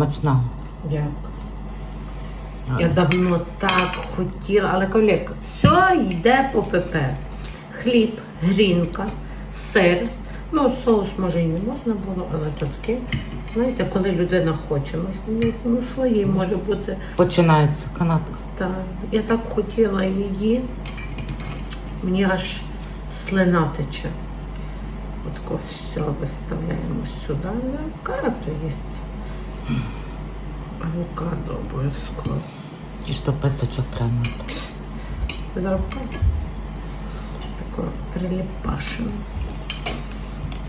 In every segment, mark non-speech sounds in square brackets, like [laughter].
Смачна. Дякую. Я давно так хотіла, але колірка, все йде по ПП. Хліб, грінка, сир. Ну, соус може і не можна було, але то таке. Знаєте, коли людина хоче, ну, ну, ну що їй може бути. Починається канапка. Та, я так хотіла її, мені аж слина тече. Отако все виставляємо сюди. Авокадо є. Авокадо обов'язково. І що писочок треба. Це авокадо. Тако приліпашено.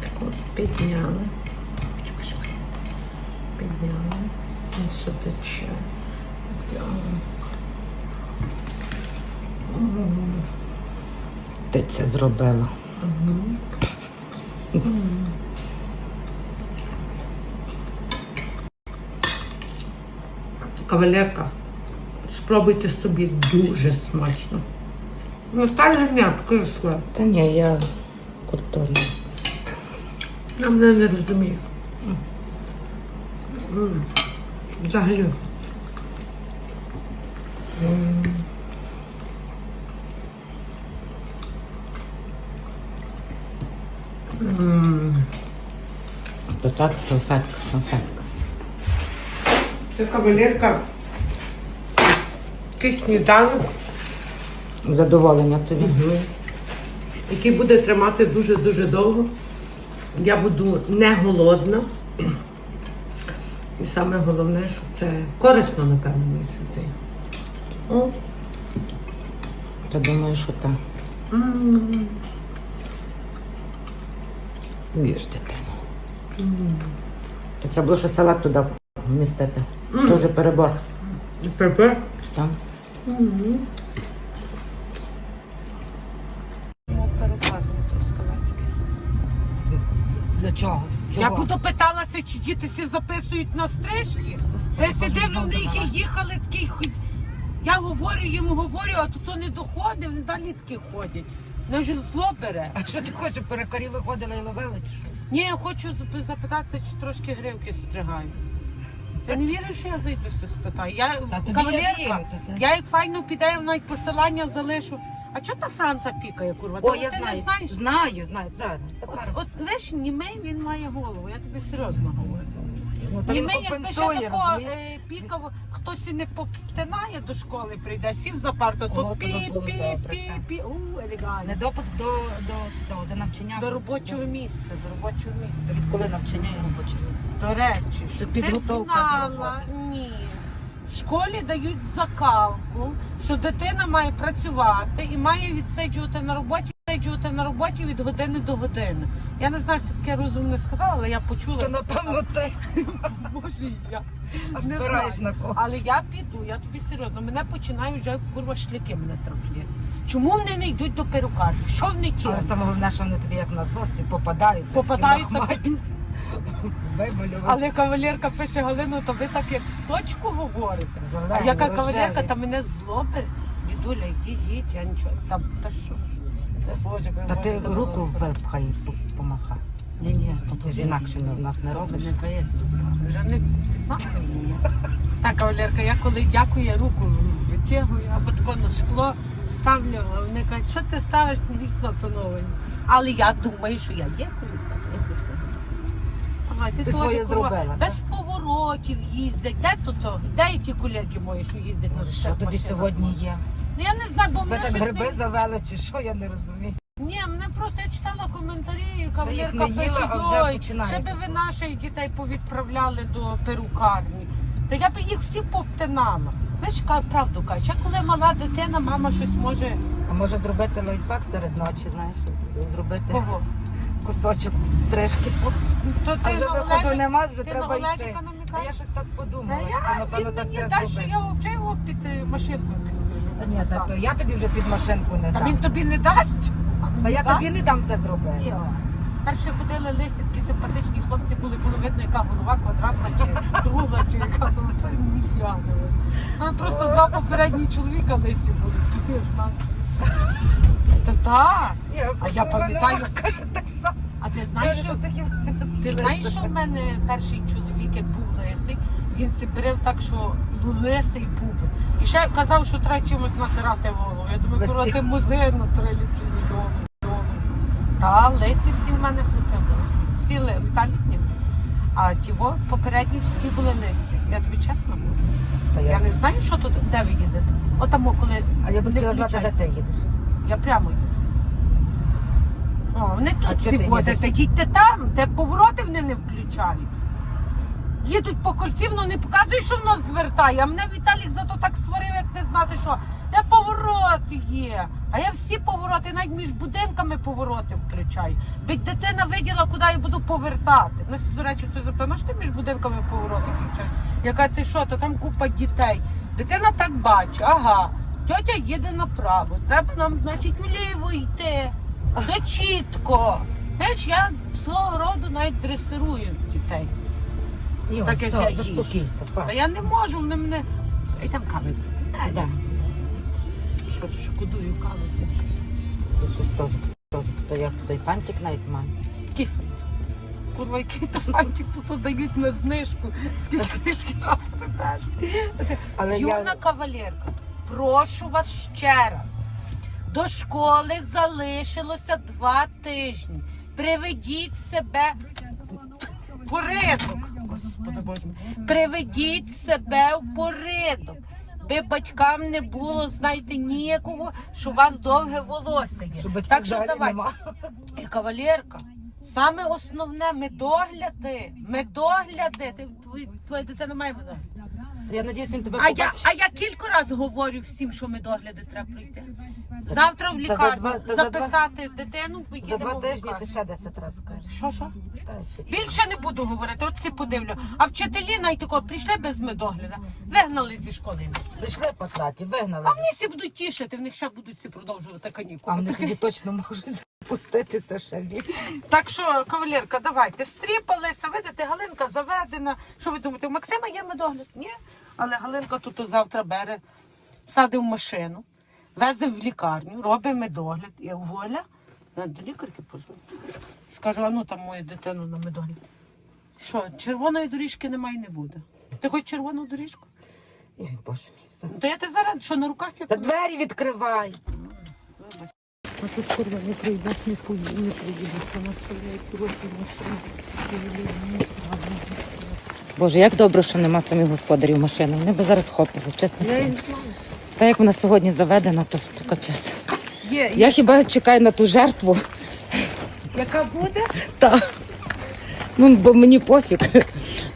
Тако підняли. Підняли. Ну, все тече. Ти це зробила. Кавалерка, спробуйте собі дуже смачно. Ну, та не кисло. Та ні, я культурна. Я мене не розумію. Взагалі. М. М. То так, салфетка, салфетка. Це кавалерка. Такий сніданок, Задоволення тобі. який буде тримати дуже-дуже довго. Я буду не голодна. І саме головне, що це корисно, напевно, місяці. О, Ти думаєш, що так? дитину. То треба було ще салат туди вмістити. Це вже перебор. Пепе. Там. Для чого? Я буду питалася, чи діти всі записують на стрижки. Я дивлю, вони які їхали, такий ходь. Я говорю, їм говорю, а тут то не доходить, вони далі такі ходять. Вони вже зло бере. А що ти хочеш, перекорі виходили і ловили чи що? Ні, я хочу зап- запитатися, чи трошки гривки стригають. Ти не віриш, що я все спитаю? Я Та тобі я кавалерка, вірю, та ти. я як файно піде, навіть посилання залишу. А чого та Франца пікає, курва? О, Та я ти знаю. не знаєш? Знаю, знаю, зараз. От, от знаєш, німей він має голову, я тобі серйозно говорю. Ну, то він Німей, якби ще компенсує, тако розумієш? е, пікав, хтось і не поптинає до школи, прийде, сів за парту, О, то то пі, було пі, добре, пі, так. пі, у, елегантно. Недопуск до, до, цього, до навчання. До робочого місця, до робочого місця. Відколи навчання і робоче місце? До речі, що ти підготовка до знала, ні. В школі дають закалку, що дитина має працювати і має відсиджувати на роботі, відсиджувати на роботі від години до години. Я не знаю, хто таке розумне сказав, але я почула. То напевно ти Може, і я. Не знаю. на когось. Але я піду, я тобі серйозно, мене починають вже курва шляки мене трафлять. Чому вони не йдуть до перукарні? Що вони ті? Але саме головне, що вони тобі як на зло всі попадаються. Попадаються. [laughs] Виболювали. Але кавалерка пише Галину, то ви так як точку говорите. Зелені, а яка рожеві. кавалерка, та мене зло бере. Дідуля, йди, йдіть, я нічого. Там, та що? Та ти руку випхай і помахай. Ні, ні, то Ти інакше в нас не робиш. Не. Вже не підмахне мені. Так, кавалерка, я коли дякую, я руку витягую, або тако на шкло ставлю, а вони кажуть, що ти ставиш вікна тоновані. Але я думаю, що я дякую. так. Ага, ти, Ти своє зробила, Без поворотів їздять. Де то то? Де ті колеги мої, що їздять на Що тобі машинах? сьогодні є? Ну я не знаю, бо Ви мене так щось гриби не... завели чи що, я не розумію. Ні, мене просто я читала коментарі, їх кавалерка не їла, пише, а вже ой, починаєте. щоб ви наших дітей повідправляли до перукарні. Та я би їх всі повтинала. Ви ж правду кажуть, ще коли мала дитина, мама щось може А може зробити лайфхак серед ночі, знаєш, з- зробити кого? кусочок стрижки. То А вже виходу Олежик- нема, вже ти треба йти. Олежика А намікаєш? я щось так Та подумала, що я, напевно так мені треба дасть, що зробити. я взагалі його під е, машинкою підстрижу. Ні, та то я тобі вже під машинку не Та дам. він тобі не дасть? Та я тобі не дам це зробити. Йо. Перші ходили листі, такі симпатичні хлопці, були, було видно, яка голова квадратна чи кругла, чи яка ну, ніфіга. У мене просто два попередні чоловіка листі були, знаю. Та так. А я пам'ятаю- Каже, так само. А ти знаєш, що Каже, «Та такі ти знаєш, що в мене перший чоловік як був лисий, Він це брив так, що лисий бубон. І ще казав, що треба чимось натирати голову. Я думаю, коли ти музей натирали чи ні Та лисі всі в мене хлопи були. Всі ли, Віталік ні. А ті во попередні всі були лисі. Я тобі чесно. Та Я я, не знаю, що тут, де ви їдете. Отамо, коли а я не хотіла знати, де ти їдеш. Я прямо їду. О, вони А тут чого всі ти їдеш? Їдьте там, де повороти вони не включають. Їдуть по кольці, воно не показує, що воно звертає. А мене Віталік зато так сварив, як не знати, що де повороти є. А я всі повороти, навіть між будинками повороти включаю. Бить дитина виділа, куди я буду повертати. Ну, до речі, хтось запитав, ну що ти між будинками повороти включаєш? Я кажу, ти що, то там купа дітей. Дитина так бачить, ага. Тьотя їде направо. Треба нам, значить, вліво йти. Все чітко. Знаєш, я свого роду навіть дресирую дітей. Йо, Так, як все, я їжджу. заспокійся, па. Та я не можу, вони мене. Ай там кави. Да. Що шкодую кави собі. Ти щось теж, теж, то як той фантик навіть має. Такий ф- Курва, який то фантик тут дають на знижку. Скільки раз тепер. Але Юна я... кавалерка, прошу вас ще раз. До школи залишилося два тижні. Приведіть себе в порядок. Господи Боже. Приведіть себе в порядок. Би батькам не було, знаєте, ніякого, що у вас довге волосся є. Батьків так що далі давай. нема. І кавалерка, саме основне медогляди. Медогляди. Ти, твої- твоя дитина має медогляд. Я надіюсь, він тебе А я, побачить. а я кілька разів говорю всім, що медогляди треба пройти. Завтра в Та за лікарню два- та за два- записати дитину, За поїдемо два в тижні ти лікарню. ще 10 разів скажеш. Що, що? Та що? Більше не буду говорити, от ці подивлю. А вчителі навіть такого прийшли без медогляду, вигнали зі школи. Прийшли по траті, вигнали. А вони всі будуть тішити, в них ще будуть ці продовжувати А канікули. вони тоді точно можуть запуститися ще більше. Так що, кавалерка, давайте стріпалися, видите, Галинка заведена. Що ви думаєте, у Максима є медогляд? Ні. Але Галинка тут завтра бере, садить в машину, везе в лікарню, робить медогляд. І воля на до лікарки позвонить. Скаже, а ну там мою дитину на медогляд. Що, червоної доріжки немає і не буде. Ти хочеш червону доріжку? Ой, Боже мій, все. То я ти зараз що на руках тебе? Та двері відкривай. А тут курва не прийдеш, не поїдеш, не приїдеш, вона трохи не Боже, як добре, що нема самих господарів машини. Вони би зараз хопили, чесно Я слово. Та як вона сьогодні заведена, то, то капець. Є, Я хіба чекаю на ту жертву. яка буде? Та. Ну, бо мені пофіг.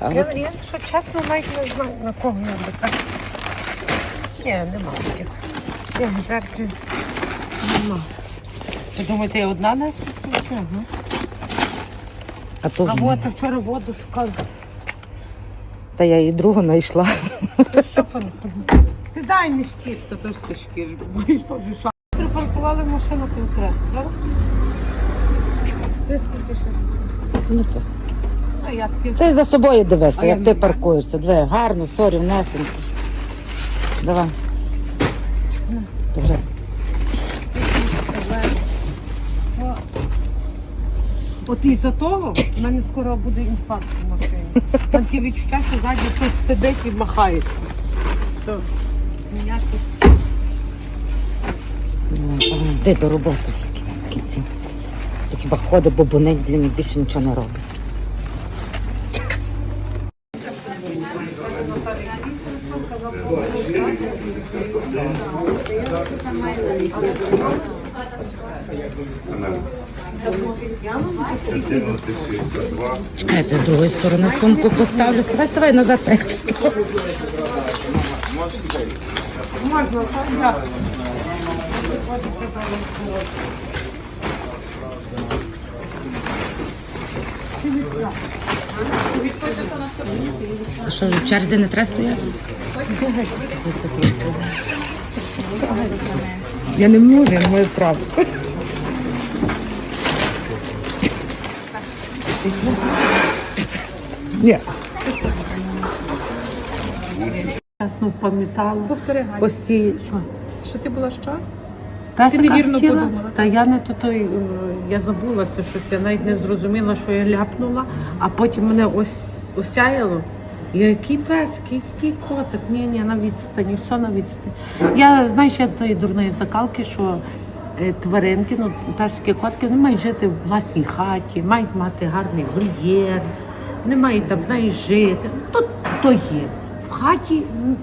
А Я, от я, якщо чесно, навіть не знаю, на кого я би так. Ні, нема таких. Ні, жертви нема. Ви думаєте, я одна на сіці? Ага. а то А от вчора воду шукали. Та я і другу знайшла. Сідай, не шкірся, то ж ти шкіриш, бо маєш теж шаг. Припаркували машину конкретно, правда? Ти скільки ще? Ну, то. А я таки Ти за собою дивися, А як не ти паркуєшся. Двері гарно, все рівнесенько. Давай. Вже. От із-за того в мене скоро буде інфаркт в машині. Там таке відчуття, що ззаді хтось сидить і махається. Все. Йди до роботи вже кінець кінців. То хіба ходить, бобунить, блін, більше нічого не робить. Я з другої сторони сумку поставлю. Ставай, ставай назад. Можна, так? А що ж, в черзі не треба? Я не можу, я маю право. Ні. Чесно пам'ятала. Повтори, Ось ці, що? Що ти була що? Песика невірно хотіла? подумала. Та я не то той, е, я забулася щось, я навіть не зрозуміла, що я ляпнула, а потім мене ось осяяло. Який пес, який котик. Ні, ні, на відстані, все на відстані. Я знаєш, я тої дурної закалки, що е, тваринки, ну персики, котки, вони мають жити в власній хаті, мають мати гарний вольєр, не мають там, знаєш, жити. То, то є. Хаті ну,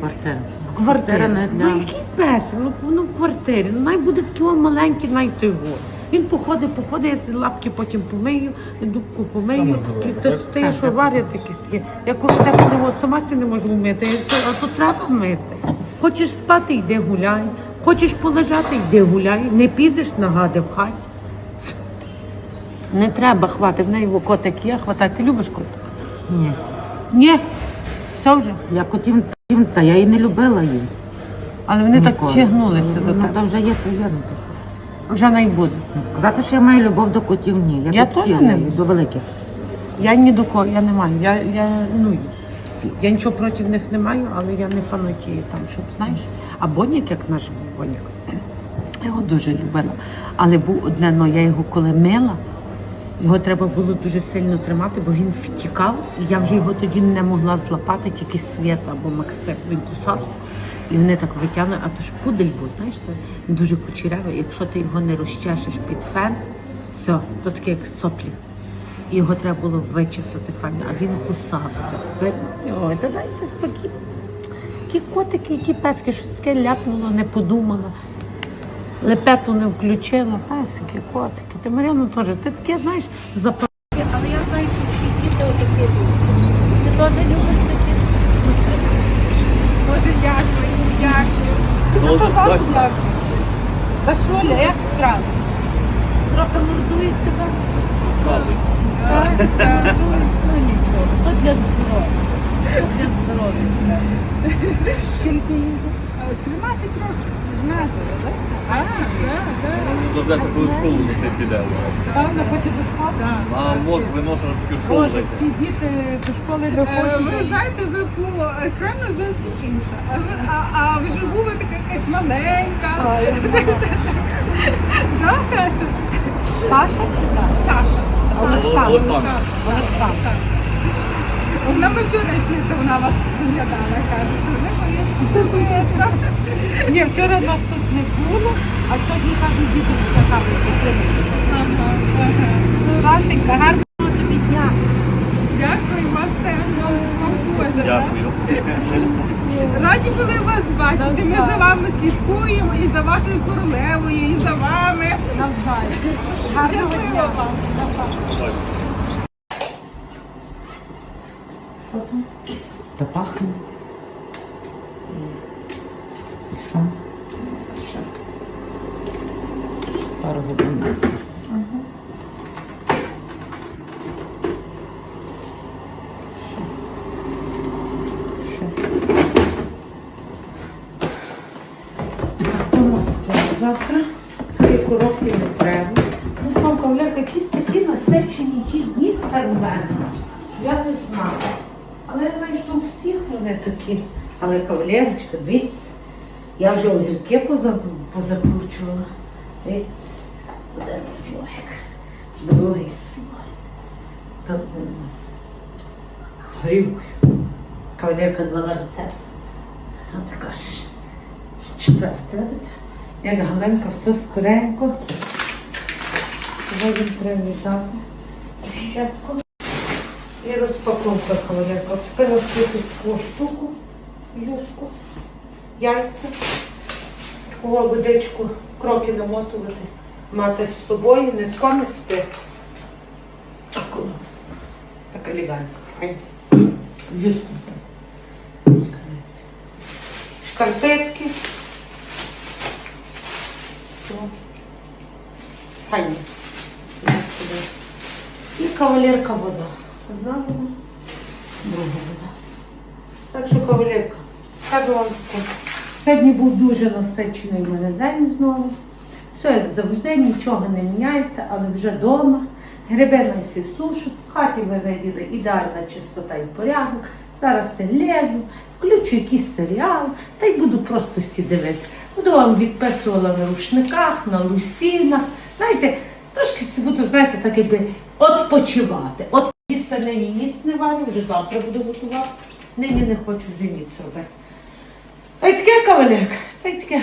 Квартира. квартира. не для- Ну який пес? Ну, ну в квартирі. Ну най буде такий маленький, най той во. Він походить, походить, я лапки потім помию, дубку помию. І то стає, що варять якісь такі. Я коли так коли сама си не можу вмити, а то треба мити. Хочеш спати, йди гуляй. Хочеш полежати, йди гуляй. Не підеш, нагади в хаті. Не треба хвати, в неї котик є, хватай. Ти любиш котика? Ні. Ні. Все вже. Я котів, котів- та я і не любила її. Але вони так Ніколи. тягнулися до Ну, тебе. та вже є, то є. Ну, то що. Вже не буде. Ну, Сказати, що я маю любов до котів, ні. Я, Я до теж не. маю, до великих. Я ні до кого, я не маю. Я, я, ну, я нічого проти них не маю, але я не фанатію там, щоб знаєш. А Бонік, як наш Бонік, я його дуже любила. Але був одне, но я його коли мила, його треба було дуже сильно тримати, бо він втікав, і я вже його тоді не могла злапати, тільки Свята або Максим. Він кусався. І вони так витягнули, а то ж пудель був, знаєш, він дуже кучерявий. Якщо ти його не розчешеш під фен, все, то таке як соплі. І його треба було вичесати файно, а він кусався. Ой, та дайся спокійно. Які котики, які пески, щось таке ляпнуло, не подумала. Лепету не включила. Песики, котики. Ти Мар'яна теж. Ти таке, знаєш, запа. Але я знаю, що всі діти отакі люблять. Ти теж любиш такі? Дуже дякую, дякую. Та Шуля, як справа? Трохи мордують тебе. Так, так. Ну нічого, то для здоров'я. То для здоров'я. Скільки їй? 13 років. 13, так? А, так, так. Дождеться, коли в школу не піде. Певно, хоче до школи? Так. А мозк виносить, щоб тільки в школу Боже, зайти. всі діти до школи не Е, хочуть. Ви знаєте, ви по екрану зовсім інша. А, ви- а, а вживу ви така якась маленька. Да, Саша? Саша чи так? Саша. Олександр. Олександр. Олександр. Вона ми вчора йшли, то вона вас виглядала, каже, що не боїться. Ні, вчора нас тут не було, а сьогодні кажуть, діти сказали підтримати. Ага, ага. Сашенька, гарного тобі дня. Дякую, вас теж, вам Боже. Дякую. Раді були вас бачити. Ми за вами слідкуємо і за вашою королевою, і за вами. Навзаєм. Щасливо вам. Що там? Та пахне. Такі. Але кавалерочка, дивіться, я вже огірки поза- позакручувала. Дивіться, один слоїк, другий слой. Тут. З горілкою. Кавалерка дала рецепт. А така ж четверте, видите? Як Галенка все скоренько. Сьогодні треба щепку. І розпаковка кавалерка. Купила собі таку штуку, юску, яйця, таку водичку, кроки намотувати, мати з собою, не тако нести, а колоску. Так елегантсько, файно. Юску. Шкарпетки. О, Файно. І кавалерка вода. Одна вода, друга вода. Так що кавалерка, кажу вам таке. Сьогодні був дуже насичений в мене день знову. Все як завжди, нічого не міняється, але вже вдома. Гриби на всі сушу, в хаті ми виділи ідеальна чистота і порядок. Зараз я лежу, включу якийсь серіал та й буду просто сі дивитися. Буду вам відписувала на рушниках, на лусінах. Знаєте, трошки буду, знаєте, так якби відпочивати. Та нині ніц не варю, вже завтра буду готувати. Нині не хочу вже ніц робити. Та й таке кавалерка, та й таке.